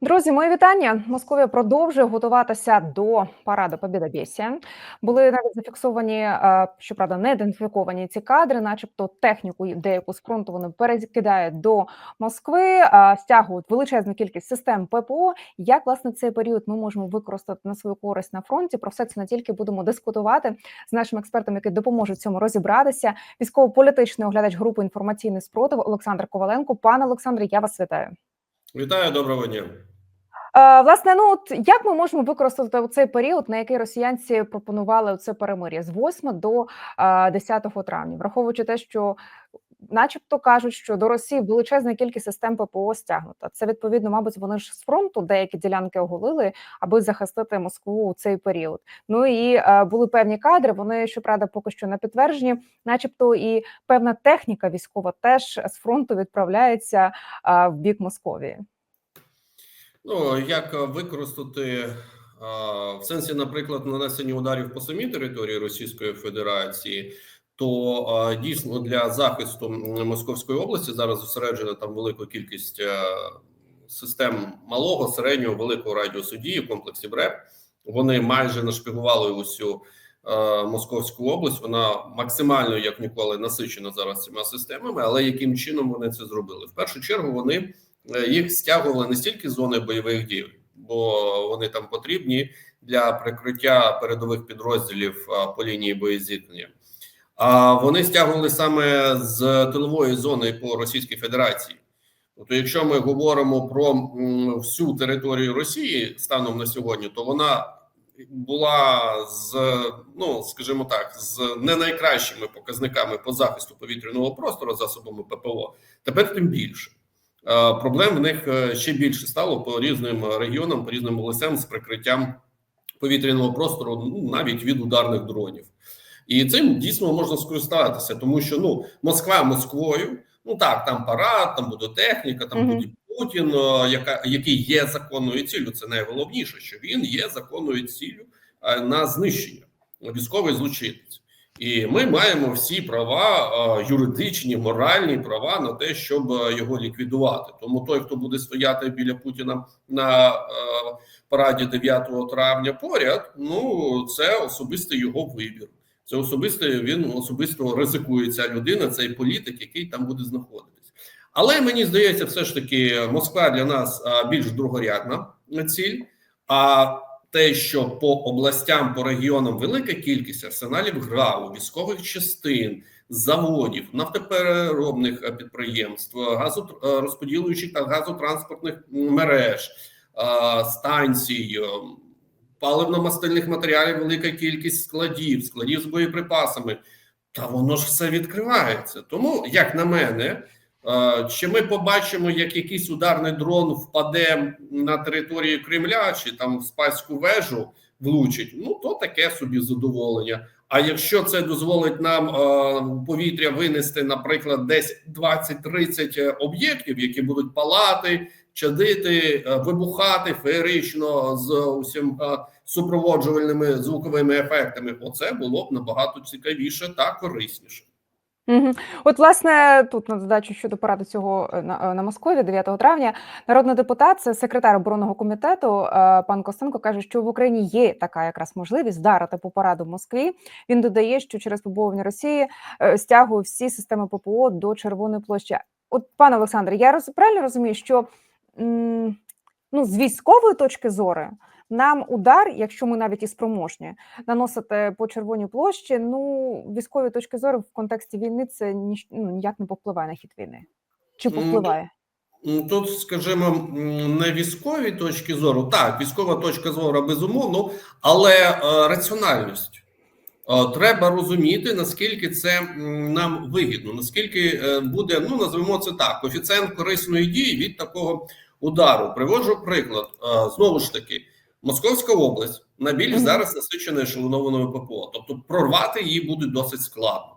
Друзі, мої вітання. Московія продовжує готуватися до параду Побєдобєсія. Були навіть зафіксовані, е, щоправда, не ідентифіковані ці кадри, начебто техніку деяку з фронту вони перекидають до Москви, стягують величезну кількість систем ППО. Як власне цей період ми можемо використати на свою користь на фронті? Про все це не тільки будемо дискутувати з нашим експертом, який допоможе цьому розібратися. Військово-політичний оглядач групи інформаційний спротив Олександр Коваленко. Пане Олександре, я вас вітаю. Вітаю, доброго дня. Е, Власне, ну от як ми можемо використати цей період, на який росіянці пропонували це перемир'я з 8 до е, 10 травня, враховуючи те, що, начебто, кажуть, що до Росії величезна кількість систем ППО стягнута. Це відповідно, мабуть, вони ж з фронту деякі ділянки оголили, аби захистити Москву у цей період. Ну і е, були певні кадри. Вони щоправда поки що не підтверджені, начебто, і певна техніка військова теж з фронту відправляється е, в бік Московії. Ну як використати а, в сенсі, наприклад, нанесення ударів по самій території Російської Федерації, то дійсно для захисту Московської області зараз зосереджена там велика кількість систем малого, середнього, великого радіусу дії в комплексі БРЕП. Вони майже нашпігували усю а, Московську область. Вона максимально як ніколи насичена зараз цими системами. Але яким чином вони це зробили? В першу чергу вони. Е, їх стягували не стільки з зони бойових дій, бо вони там потрібні для прикриття передових підрозділів по лінії боєзіткнення. А вони стягували саме з тилової зони по Російській Федерації. Тобто, якщо ми говоримо про всю територію Росії станом на сьогодні, то вона була з ну скажімо так, з не найкращими показниками по захисту повітряного простору засобами ППО. Тепер тим більше. Проблем в них ще більше стало по різним регіонам, по різним областям з прикриттям повітряного простору, ну навіть від ударних дронів, і цим дійсно можна скористатися, тому що ну Москва Москвою, ну так, там парад, там буде техніка, там mm -hmm. буде Путін, яка який є законною ціллю. Це найголовніше, що він є законною ціллю на знищення військовий злочинець. І ми маємо всі права юридичні, моральні права на те, щоб його ліквідувати. Тому той, хто буде стояти біля Путіна на параді 9 травня, поряд, ну це особистий його вибір. Це особистий він особисто ризикує ця людина, цей політик, який там буде знаходитись. Але мені здається, все ж таки Москва для нас більш другорядна ціль. А те, що по областям, по регіонам велика кількість арсеналів ГРАУ, військових частин, заводів, нафтопереробних підприємств, газорозподілюючих та газотранспортних мереж, станцій, паливно-мастильних матеріалів, велика кількість складів, складів з боєприпасами. Та воно ж все відкривається. Тому, як на мене, чи ми побачимо, як якийсь ударний дрон впаде на територію Кремля, чи там в спаську вежу влучить? Ну то таке собі задоволення. А якщо це дозволить нам в повітря винести, наприклад, десь 20-30 об'єктів, які будуть палати, чадити, вибухати феєрично з усім супроводжувальними звуковими ефектами, оце було б набагато цікавіше та корисніше. От, власне, тут на додачу щодо поради цього на, на Москві 9 травня, народний депутат, це секретар оборонного комітету е, пан Костенко каже, що в Україні є така якраз можливість вдарити по пораду в Москві. Він додає, що через побовування Росії е, стягує всі системи ППО до Червоної площі. От, пане Олександре, я роз, правильно розумію, що ну, з військової точки зору. Нам удар, якщо ми навіть і спроможні, наносити по червоній площі. Ну військові точки зору в контексті війни це ні, ну, ніяк не попливає на хід війни. Чи попливає? Тут, скажімо, не військові точки зору, так, військова точка зору безумовно, але е, раціональність. Е, треба розуміти, наскільки це нам вигідно, наскільки е, буде, ну назвемо це так, коефіцієнт корисної дії від такого удару. Приводжу приклад е, знову ж таки. Московська область найбільш зараз насичена ешелонованою ППО, тобто прорвати її буде досить складно.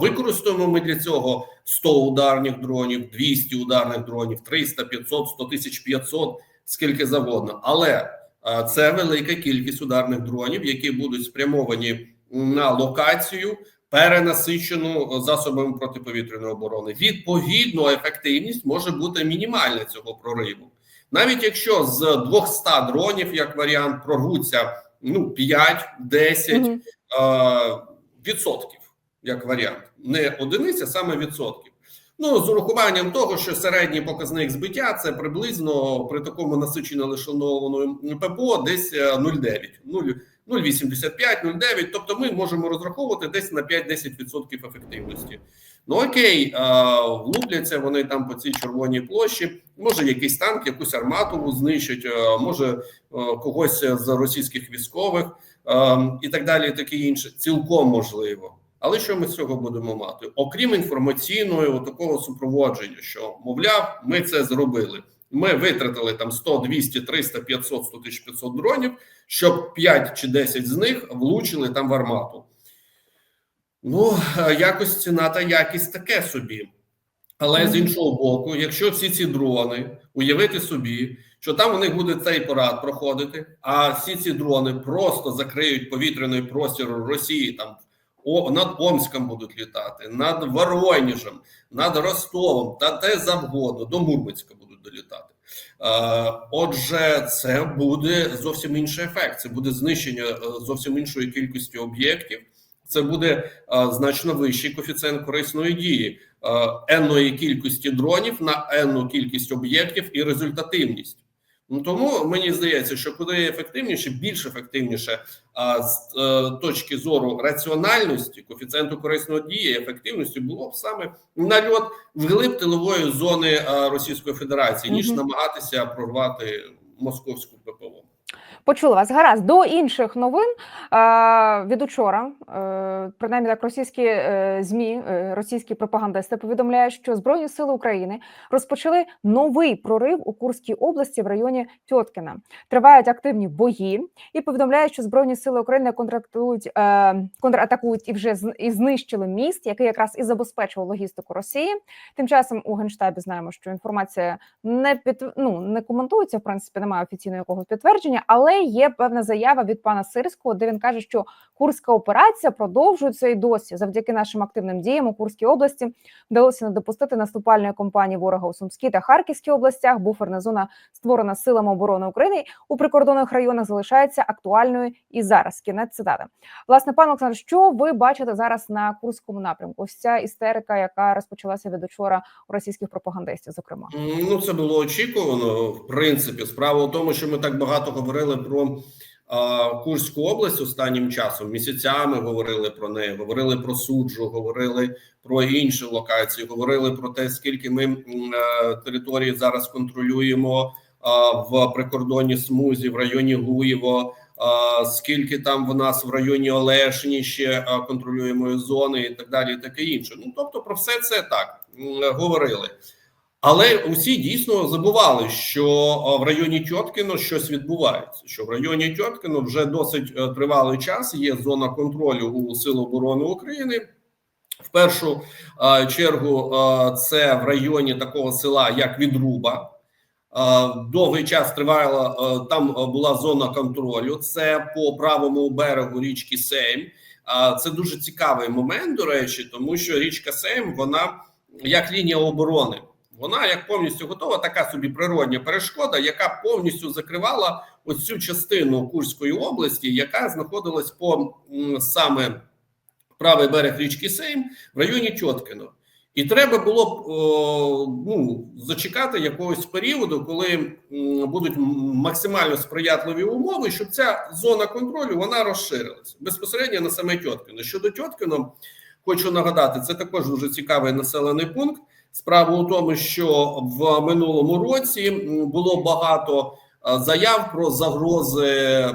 Використовуємо ми для цього 100 ударних дронів, 200 ударних дронів, 300, 500, 100 тисяч 500, скільки завгодно. Але це велика кількість ударних дронів, які будуть спрямовані на локацію, перенасичену засобами протиповітряної оборони. Відповідно, ефективність може бути мінімальна цього прориву. Навіть якщо з 200 дронів, як варіант, прорвуться ну 5-10 Мгм. е, відсотків, як варіант, не одиниця, саме відсотків. Ну з урахуванням того, що середній показник збиття це приблизно при такому насичено лишенованому ППО десь е, 0,9, 0, 0,85, 0,9, Тобто ми можемо розраховувати десь на 5-10% ефективності. Ну окей, е, влупляться вони там по цій червоній площі. Може, якийсь танк, якусь армату знищать, е, може е, когось з російських військових і так далі, і таке інше. Цілком можливо. Але що ми з цього будемо мати? Окрім інформаційного такого супроводження, що мовляв, ми це зробили. Ми витратили там 100, 200, 300, 500, 100 тисяч 500 дронів, щоб 5 чи 10 з них влучили там в армату. Ну, е, якось ціна та якість таке собі. Але з іншого боку, якщо всі ці дрони уявити собі, що там у них буде цей парад проходити, а всі ці дрони просто закриють повітряний простір Росії там о, над Омськом будуть літати, над Воронежем, над Ростовом та те завгодно, до Мурманська долітати. Е, отже, це буде зовсім інший ефект. Це буде знищення е, зовсім іншої кількості об'єктів. Це буде е, значно вищий коефіцієнт корисної дії енної кількості дронів на енну кількість об'єктів і результативність. Ну тому мені здається, що куди ефективніше, більш ефективніше а, з е, точки зору раціональності, коефіцієнту корисної дії, ефективності було б саме нальот вглиб тилової зони е, Російської Федерації, ніж Мгм. намагатися прорвати московську ППО. Почули вас. Гаразд. До інших новин е, від учора, е, принаймні так, російські е, ЗМІ, російські пропагандисти повідомляють, що Збройні сили України розпочали новий прорив у Курській області в районі Тьоткіна. Тривають активні бої і повідомляють, що Збройні сили України контрактують, контратакують і вже і знищили міст, який якраз і забезпечував логістику Росії. Тим часом у генштабі знаємо, що інформація не під ну не коментується. В принципі, немає офіційного якогось підтвердження, але є певна заява від пана Сирського, де він каже, що курська операція продовжується і досі. Завдяки нашим активним діям у Курській області вдалося не допустити наступальної кампанії ворога у Сумській та Харківській областях. Буферна зона створена силами оборони України у прикордонних районах залишається актуальною і зараз. Кінець цитати. Власне, пане Олександр, що ви бачите зараз на курському напрямку? Ось ця істерика, яка розпочалася від учора у російських пропагандистів, зокрема. Ну, це було очікувано. В принципі, справа в тому, що ми так багато говорили а, Курську область останнім часом. Місяцями говорили про неї, говорили про суджу, говорили про інші локації, говорили про те, скільки ми м, е, території зараз контролюємо а, в прикордонній смузі в районі Гуєво. а, Скільки там в нас в районі Олешні ще а, контролюємої зони, і так далі, і таке інше. Ну тобто, про все це так говорили. Але усі дійсно забували, що в районі Тьоткіно щось відбувається. Що в районі Тьоткіно вже досить е, тривалий час є зона контролю у Сил оборони України. В першу е, чергу е, це в районі такого села, як Відруба. Е, Довгий час тривала е, там е, була зона контролю. Це по правому берегу річки Сейм. Е, Це дуже цікавий момент, до речі, тому що річка Сейм вона як лінія оборони. Вона як повністю готова, така собі природня перешкода, яка повністю закривала ось цю частину Курської області, яка знаходилась по саме правий берег річки Сейм в районі Тьоткино. І треба було б ну, зачекати якогось періоду, коли будуть максимально сприятливі умови, щоб ця зона контролю вона розширилася безпосередньо на саме Тьоткино. Щодо Тьоткино, хочу нагадати, це також дуже цікавий населений пункт. Справа у тому, що в минулому році було багато е, заяв про загрози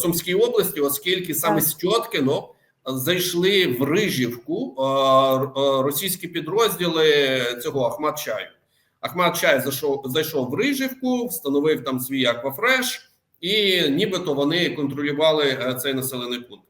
Сумській області, оскільки саме з Тьоткино зайшли в Рижівку е, е, російські підрозділи цього Ахмат Чаю. Ахмат Чай зайшов, зайшов в Рижівку, встановив там свій аквафреш, і нібито вони контролювали цей населений пункт.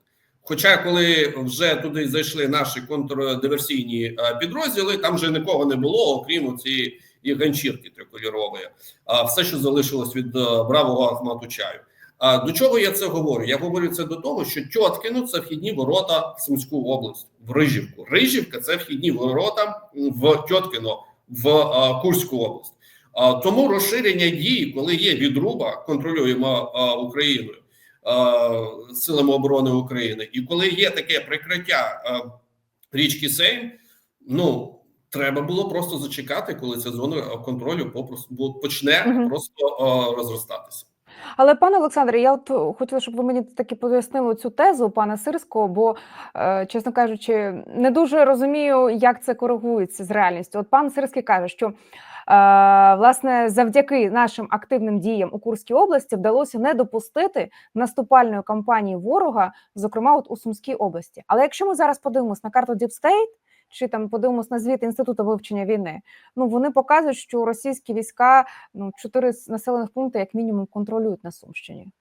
Хоча, коли вже туди зайшли наші контрдиверсійні е, підрозділи, там вже нікого не було, окрім цієї ганчірки трикольорової. А все, що залишилось від е, бравого Ахмату Чаю. А до чого я це говорю? Я говорю це до того, що Тьоткіно це вхідні ворота в Сумську область, в Рижівку. Рижівка це вхідні ворота в Тьоткіно, в а, Курську область. А, Тому розширення дій, коли є відруба, контролюємо Україною силами оборони України, і коли є таке прикриття річки Сейм, ну треба було просто зачекати, коли ця зона контролю попросту почне Мгм. просто розростатися. Але пане Олександре, я от е, хотіла, щоб ви мені таки пояснили цю тезу пана Сирського, бо, е, чесно кажучи, не дуже розумію, як це коригується з реальністю. От пан Сирський каже, що е, власне завдяки нашим активним діям у Курській області вдалося не допустити наступальної кампанії ворога, зокрема от у Сумській області. Але якщо ми зараз подивимось на карту Діпстейт, чи там подивимось на звіт інституту вивчення війни, ну вони показують, що російські війська ну чотири населених пункти, як мінімум, контролюють на Сумщині.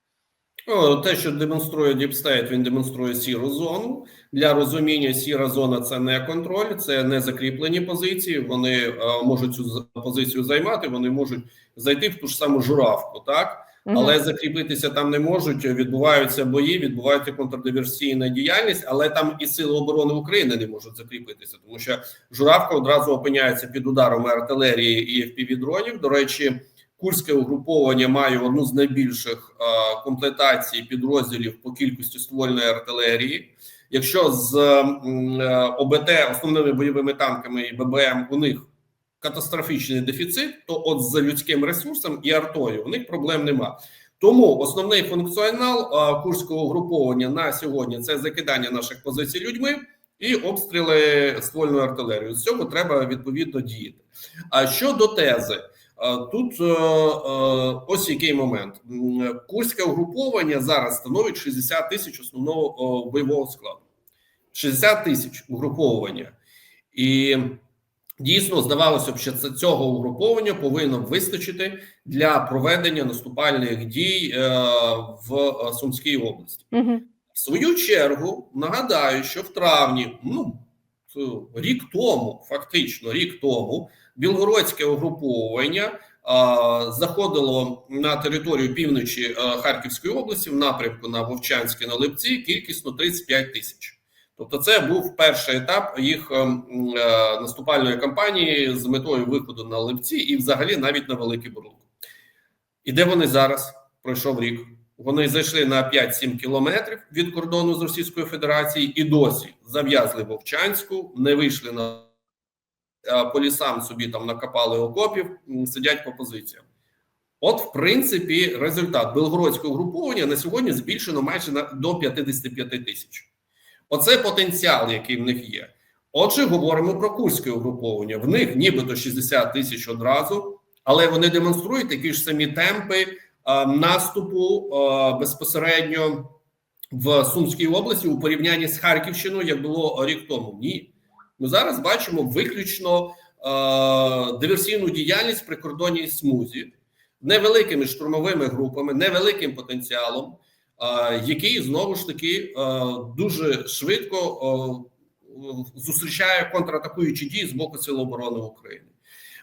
Ну, те, що демонструє Діпстейт, він демонструє сіру зону. Для розуміння сіра зона це не контроль, це не закріплені позиції. Вони е, можуть цю позицію займати, вони можуть зайти в ту ж саму журавку, так Мгм. але закріпитися там не можуть. Відбуваються бої, відбувається контрдиверсійна діяльність, але там і сили оборони України не можуть закріпитися, тому що журавка одразу опиняється під ударом артилерії і FPV-дронів. До речі, курське угруповання має одну з найбільших е, комплектацій підрозділів по кількості ствольної артилерії. Якщо з е, ОБТ основними бойовими танками і ББМ у них катастрофічний дефіцит, то от з людським ресурсом і артою у них проблем нема. Тому основний функціонал а, курського угруповання на сьогодні це закидання наших позицій людьми і обстріли ствольною артилерією. З цього треба відповідно діяти. А щодо тези, тут е, е, ось який момент: курське угруповання зараз становить 60 тисяч основного бойового складу. 60 тисяч угруповування. І дійсно здавалося б, що це цього угруповання повинно вистачити для проведення наступальних дій е, в е, Сумській області. Мгм. В свою чергу нагадаю, що в травні, ну рік тому, фактично рік тому, білгородське угруповання а, заходило на територію півночі а, Харківської області в напрямку на Вовчанське на Липці кількісно 35 тисяч. Тобто, це був перший етап їх е, наступальної кампанії з метою виходу на Липці і, взагалі, навіть на Великий Бурлук. І де вони зараз? Пройшов рік. Вони зайшли на 5-7 кілометрів від кордону з Російською Федерацією і досі зав'язли Вовчанську, не вийшли на по лісам собі там накопали окопів, сидять по позиціям. От, в принципі, результат Белгородського груповання на сьогодні збільшено майже на до 55 тисяч. Оце потенціал, який в них є. Отже, говоримо про курське угруповання. В них нібито 60 тисяч одразу, але вони демонструють такі ж самі темпи наступу е, безпосередньо в Сумській області у порівнянні з Харківщиною, як було рік тому. Ні, ми зараз бачимо виключно е, диверсійну діяльність в прикордонній смузі невеликими штурмовими групами, невеликим потенціалом, е, який знову ж таки е, дуже швидко е, зустрічає контратакуючі дії з боку Сил оборони України.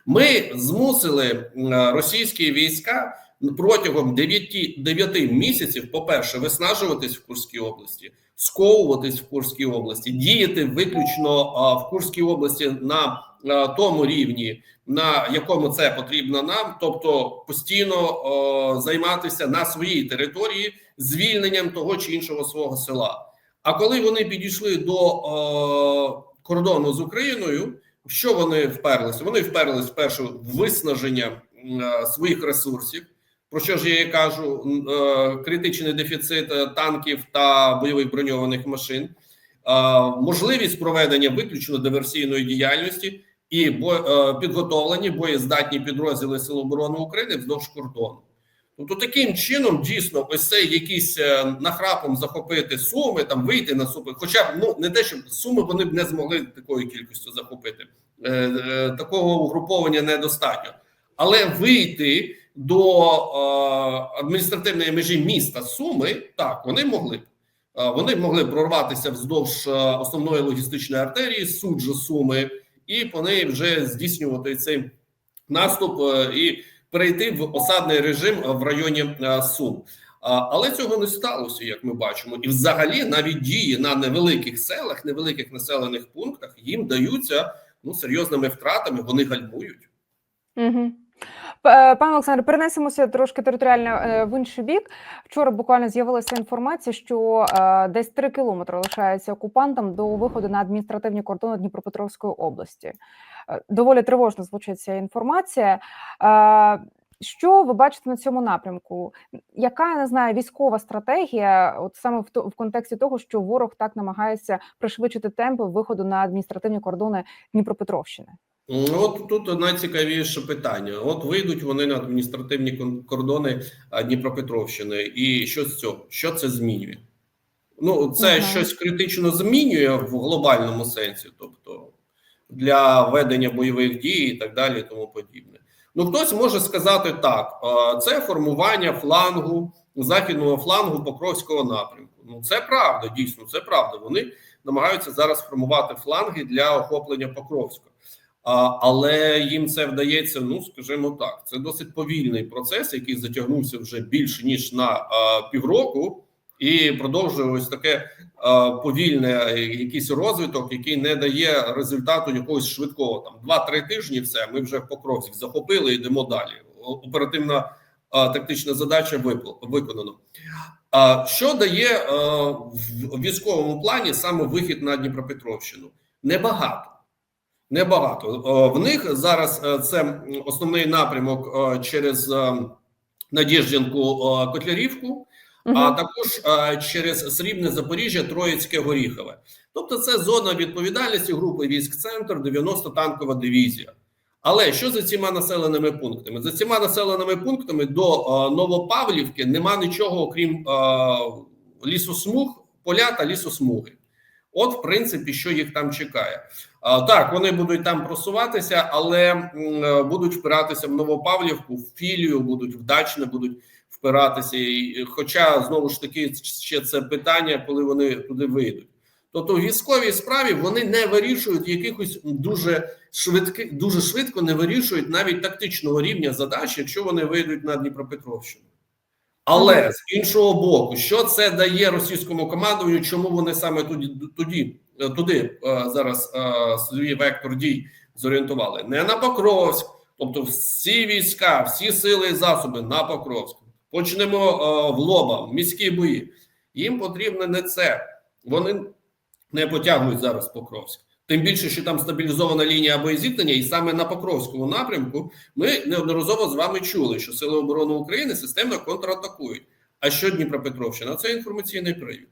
Ми змусили е, російські війська протягом 9, 9 місяців, по-перше, виснажуватись в Курській області, сковуватись в Курській області, діяти виключно а, в Курській області на а, тому рівні, на якому це потрібно нам, тобто постійно о, займатися на своїй території звільненням того чи іншого свого села. А коли вони підійшли до о, кордону з Україною, що вони вперлися? Вони вперлись вперше в виснаження е, своїх ресурсів. Про що ж я і кажу? Е, Критичний дефіцит е, танків та бойових броньованих машин, е, можливість проведення виключно диверсійної діяльності і підготовлені боєздатні підрозділи Сил оборони України вздовж кордону. Тобто, таким чином, дійсно, ось цей якийсь нахрапом захопити суми, там вийти на суми. Хоча б ну не те, щоб суми вони б не змогли такою кількістю захопити. Такого угруповання недостатньо, але вийти до е, адміністративної межі міста Суми, так вони могли б. Е, Вони могли прорватися вздовж е, основної логістичної артерії, суджу Суми, і по неї вже здійснювати цей наступ і перейти в осадний режим в районі Сум. Але цього не сталося, як ми бачимо, і взагалі навіть дії на невеликих селах, невеликих населених пунктах їм даються ну серйозними втратами. Вони гальмують. Угу. Е, Пане Олександре, перенесемося трошки територіально е, в інший бік. Вчора буквально з'явилася інформація, що е, десь 3 кілометри лишається окупантам до виходу на адміністративні кордони Дніпропетровської області. Доволі тривожно звучить ця інформація. Що ви бачите на цьому напрямку? Яка я не знаю військова стратегія, от саме в, в контексті того, що ворог так намагається пришвидшити темпи виходу на адміністративні кордони Дніпропетровщини? От тут найцікавіше питання. От вийдуть вони на адміністративні кордони Дніпропетровщини, і що з цього? Що це змінює? Ну, це Ага. щось критично змінює в глобальному сенсі, тобто для ведення бойових дій і так далі, і тому подібне. Ну, хтось може сказати так: це формування флангу західного флангу Покровського напрямку. Ну, це правда, дійсно, це правда. Вони намагаються зараз формувати фланги для охоплення Покровська. Але їм це вдається, ну скажімо так, це досить повільний процес, який затягнувся вже більше ніж на півроку, і продовжує ось таке повільне е, якийсь розвиток, який не дає результату якогось швидкого. Там 2-3 тижні. Все ми вже в Покровськ захопили, йдемо далі. Оперативна тактична задача виконано. Що дає в військовому плані саме вихід на Дніпропетровщину? Небагато. Небагато. Е, В них зараз е, це основний напрямок е, через Надіждінку е, Котлярівку, а також через Срібне Запоріжжя, Троїцьке Горіхове. Тобто, це зона відповідальності групи військ Центр, 90 танкова дивізія. Але що за цими населеними пунктами? За цими населеними пунктами до Новопавлівки нема нічого, окрім лісосмуг, поля та лісосмуги. От, в принципі, що їх там чекає. А, так, вони будуть там просуватися, але е, будуть впиратися в Новопавлівку, в філію, будуть вдачно, будуть впиратися. Хоча знову ж таки ще це питання, коли вони туди вийдуть. Тобто, в військовій справі вони не вирішують якихось дуже швидких, дуже швидко не вирішують навіть тактичного рівня задач, якщо вони вийдуть на Дніпропетровщину. Але з іншого боку, що це дає російському командуванню? Чому вони саме туди туди, е, туди е, зараз е, свій вектор дій зорієнтували? Не на Покровськ, тобто всі війська, всі сили і засоби на Покровськ. Почнемо е, в лоба, в міські бої. Їм потрібно не це. Вони не потягують зараз Покровськ. Тим більше, що там стабілізована лінія боєзіткнення, і саме на Покровському напрямку ми неодноразово з вами чули, що Сили оборони України системно контратакують. А що Дніпропетровщина? Це інформаційний привід.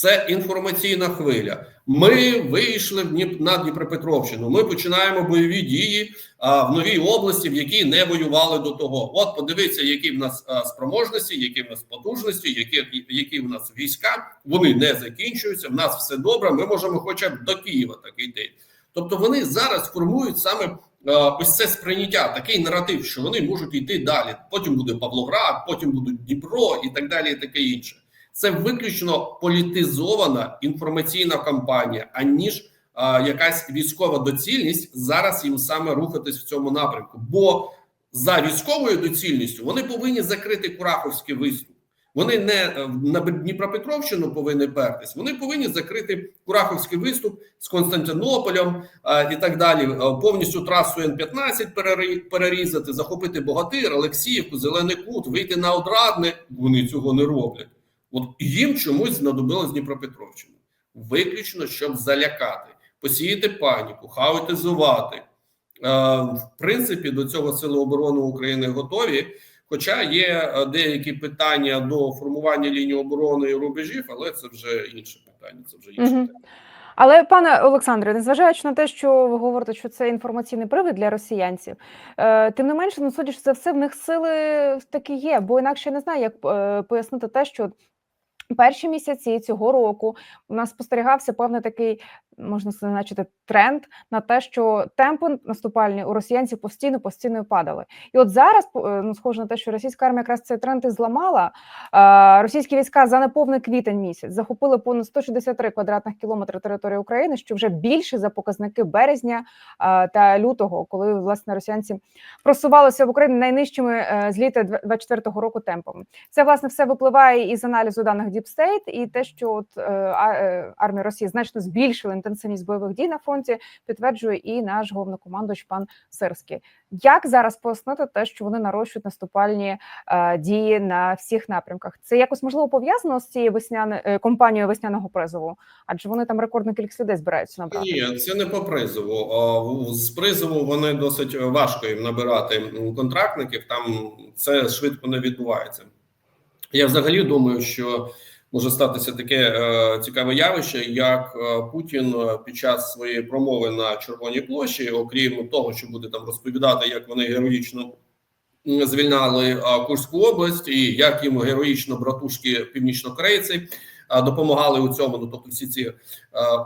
Це інформаційна хвиля. Ми вийшли на Дніпропетровщину. Ми починаємо бойові дії а, в новій області, в якій не воювали до того. От подивіться, які в нас а, спроможності, які в нас потужності, які, які в нас війська. Вони не закінчуються. В нас все добре. Ми можемо, хоча б до Києва так йти. Тобто, вони зараз формують саме а, ось це сприйняття, такий наратив, що вони можуть йти далі. Потім буде Павлоград, потім буде Дніпро і так далі, і таке інше. Це виключно політизована інформаційна кампанія, аніж а, якась військова доцільність зараз їм саме рухатись в цьому напрямку. Бо за військовою доцільністю вони повинні закрити Кураховський виступ. Вони не е, на Дніпропетровщину повинні пертись. Вони повинні закрити Кураховський виступ з Константинополем а, і так далі. Е, Повністю трасу Н-15 перери- перерізати, захопити Богатир, Олексіївку, Зелений Кут, вийти на Одрадне. Вони цього не роблять. От їм чомусь знадобилось Дніпропетровщина. Виключно, щоб залякати, посіяти паніку, хаотизувати. Е, в принципі, до цього Сили оборони України готові. Хоча є е, деякі питання до формування лінії оборони і рубежів, але це вже інше питання. Це вже інше питання. Але пане Олександре, незважаючи на те, що ви говорите, що це інформаційний привид для росіянців, е, тим не менше, ну судячи за все, в них сили таки є, бо інакше я не знаю, як е, пояснити те, що перші місяці цього року у нас спостерігався певний такий, можна зазначити, тренд на те, що темпи наступальні у росіянців постійно постійно падали. І от зараз е, ну, схоже на те, що російська армія якраз цей тренд і зламала. Е, Російські війська за неповний квітень місяць захопили понад 163 квадратних кілометри території України, що вже більше за показники березня е, та лютого, коли власне росіянці просувалися в Україні найнижчими з літа 24-го року темпами. Це власне все випливає із аналізу даних Deep State і те, що от армія Росії значно збільшила інтенсивність інтенсивність бойових дій на фронті, підтверджує і наш головнокомандуючий пан Сирський. Як зараз пояснити те, що вони нарощують наступальні е, дії на всіх напрямках? Це якось можливо пов'язано з цією весняне е, компанією весняного призову? Адже вони там рекордну кількість людей збираються набрати. Ні, це не по призову. З призову вони досить важко їм набирати контрактників. Там це швидко не відбувається. Я взагалі думаю, що може статися таке е, цікаве явище, як е, Путін під час своєї промови на Червоній площі, окрім того, що буде там розповідати, як вони героїчно звільняли е, Курську область, і як їм героїчно братушки північнокорейці е, допомагали у цьому. Ну тобто всі ці е,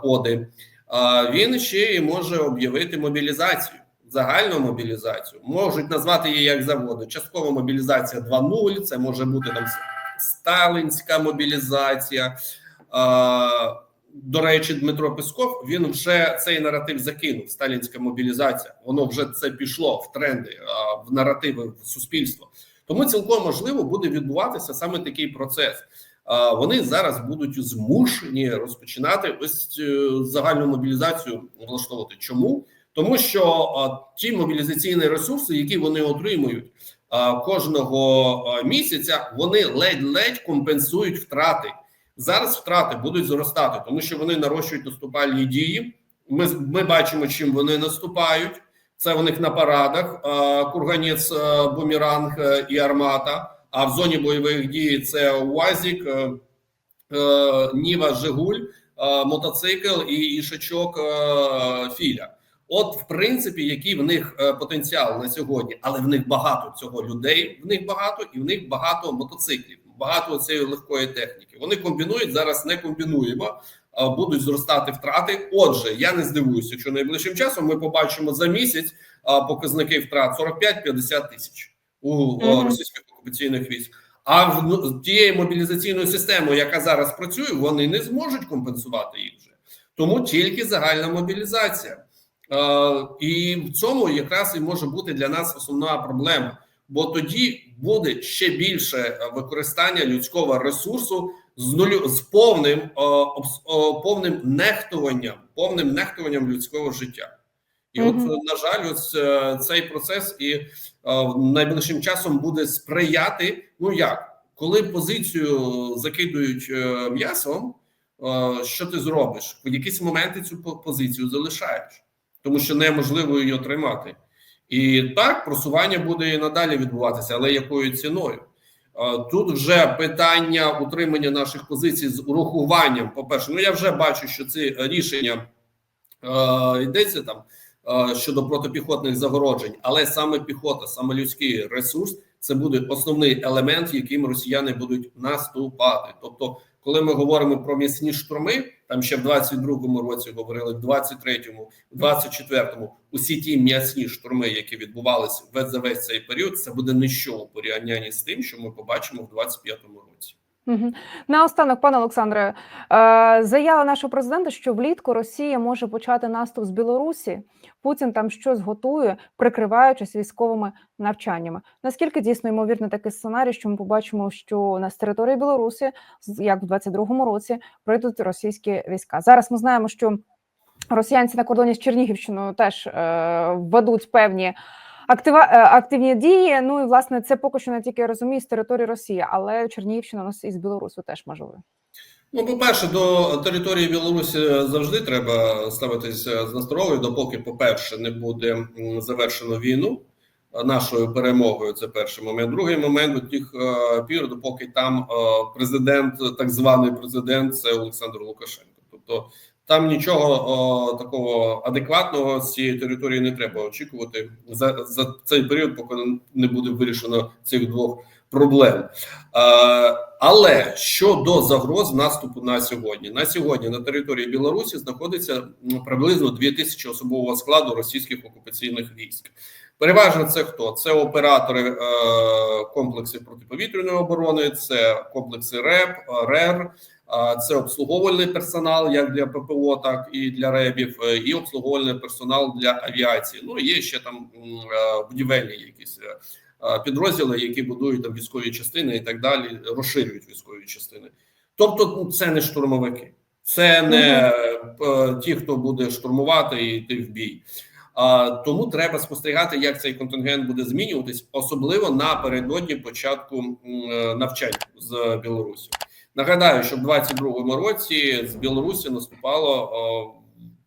оди. А він ще й може об'явити мобілізацію, загальну мобілізацію. Можуть назвати її як завгодно. Часткова мобілізація 2.0, це може бути там сталінська мобілізація. До речі, Дмитро Песков він вже цей наратив закинув. Сталінська мобілізація. Воно вже це пішло в тренди, в наративи в суспільство. Тому цілком можливо буде відбуватися саме такий процес. Вони зараз будуть змушені розпочинати ось е, загальну мобілізацію влаштовувати. Чому? Тому що ті мобілізаційні ресурси, які вони отримують кожного місяця, вони ледь-ледь компенсують втрати. Зараз втрати будуть зростати, тому що вони нарощують наступальні дії. Ми ми бачимо, чим вони наступають. Це у них на парадах Курганець, Бумеранг е, і Армата. А в зоні бойових дій це УАЗік, е, е, Ніва, Жигуль, мотоцикл і ішачок Філя. От, в принципі, який в них е, потенціал на сьогодні, але в них багато цього людей, в них багато, і в них багато мотоциклів, багато цієї легкої техніки. Вони комбінують зараз. Не комбінуємо, будуть зростати втрати. Отже, я не здивуюся, що найближчим часом ми побачимо за місяць показники втрат 45-50 тисяч у російських окупаційних військ. А в ну, тією мобілізаційною системою, яка зараз працює, вони не зможуть компенсувати їх вже. Тому тільки загальна мобілізація. Е, і в цьому якраз і може бути для нас основна проблема, бо тоді буде ще більше е, використання людського ресурсу з нулю з повним е, повним нехтуванням, повним нехтуванням людського життя. І от, на жаль, ось цей процес і найближчим часом буде сприяти. Ну як, коли позицію закидують м'ясом, що ти зробиш? В якісь моменти цю позицію залишаєш, тому що неможливо її отримати. І так просування буде і надалі відбуватися, але якою ціною? Тут вже питання утримання наших позицій з урахуванням. По перше, ну я вже бачу, що ці рішення е, йдеться там е, щодо протипіхотних загороджень, але саме піхота, саме людський ресурс, це буде основний елемент, яким росіяни будуть наступати. Тобто, коли ми говоримо про м'ясні штурми, там ще в 22-му році говорили, в 23-му, в 24-му, усі ті м'ясні штурми, які відбувалися весь за весь цей період, це буде ніщо у порівнянні з тим, що ми побачимо в 25-му році. Мгм. Наостанок, пане Олександре, е, заява нашого президента, що влітку Росія може почати наступ з Білорусі. Путін там щось готує, прикриваючись військовими навчаннями. Наскільки дійсно ймовірний такий сценарій, що ми побачимо, що на території Білорусі, як в 22-му році, прийдуть російські війська? Зараз ми знаємо, що росіянці на кордоні з Чернігівщиною теж е, ведуть певні. Актива е, активні дії. Ну і власне це поки що не тільки розумію з території Росії, але Чернігівщина у нас із Білорусу теж можливо. Ну, по-перше, до території Білорусі завжди треба ставитися з насторогою, допоки, по-перше, не буде завершено війну нашою перемогою. Це перший момент. Другий момент до тих е, пір, допоки там е, президент, так званий президент, це Олександр Лукашенко. Тобто там нічого такого адекватного з цієї території не треба очікувати за, за цей період, поки не буде вирішено цих двох проблем. Е, але щодо загроз наступу на сьогодні, на сьогодні на території Білорусі знаходиться м, приблизно 2000 особового складу російських окупаційних військ. Переважно це хто? Це оператори е, комплексів протиповітряної оборони, це комплекси РЕП, РЕР, е, це обслуговувальний персонал, як для ППО, так і для РЕБів, і обслуговувальний персонал для авіації. Ну є ще там будівельні якісь. Е, підрозділи, які будують там військові частини і так далі, розширюють військові частини. Тобто, ну, це не штурмовики. Це не е, ті, хто буде штурмувати і йти в бій. А, тому треба спостерігати, як цей контингент буде змінюватись, особливо напередодні початку е, навчань з Білорусі. Нагадаю, що в 22-му році з Білорусі наступало о,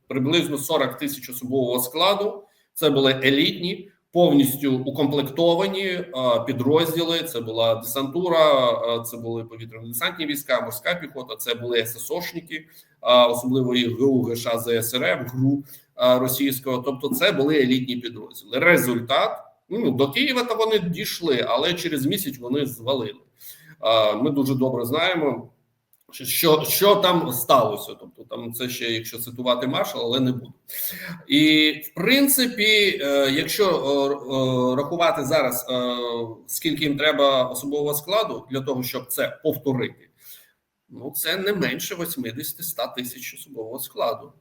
приблизно 40 тисяч особового складу. Це були елітні, повністю укомплектовані е, підрозділи. Це була десантура, е, це були повітряно-десантні війська, морська піхота, це були ССОшники, е, особливо і ГУ ГШ ЗСРФ, ГРУ російського. Тобто, це були елітні підрозділи. Результат ну до Києва то вони дійшли, але через місяць вони звалили. Ми дуже добре знаємо. Що що там сталося? Тобто, там це ще якщо цитувати маршал, але не буду. І в принципі, е, якщо е, е, рахувати зараз, скільки їм треба особового складу для того, щоб це повторити, ну це не менше 80-100 тисяч особового складу,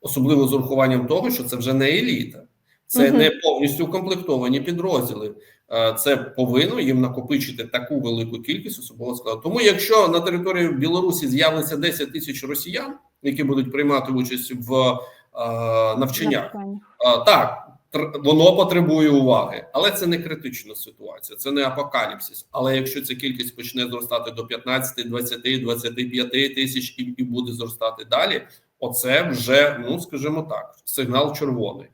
особливо з урахуванням того, що це вже не еліта, це Мгм. не повністю укомплектовані підрозділи. Е, Це повинно їм накопичити таку велику кількість особового складу. Тому, якщо на території Білорусі з'явиться 10 тисяч росіян, які будуть приймати участь в е, навчаннях, Навчання. так, воно потребує уваги, але це не критична ситуація, це не апокаліпсис. Але якщо ця кількість почне зростати до 15, 20, 25 тисяч і, і буде зростати далі, оце вже, ну скажімо так, сигнал червоний.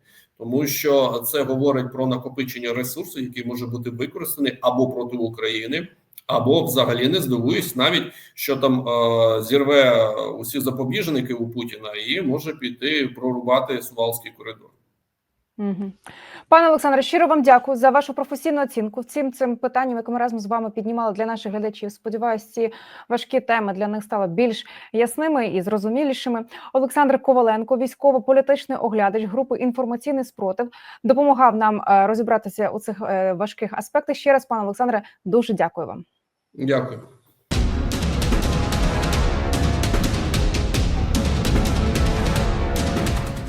Тому що це говорить про накопичення ресурсу, який може бути використаний або проти України, або взагалі не здивуюсь, навіть що там е, зірве усі запобіжники у Путіна і може піти прорубати Сувалський коридор. Пане Олександре, щиро вам дякую за вашу професійну оцінку всім цим питанням, яке ми разом з вами піднімали для наших глядачів. Сподіваюсь, ці важкі теми для них стали більш ясними і зрозумілішими. Олександр Коваленко, військово-політичний оглядач групи інформаційний спротив, допомагав нам е, розібратися у цих е, важких аспектах. Ще раз, пане Олександре, дуже дякую вам. Дякую.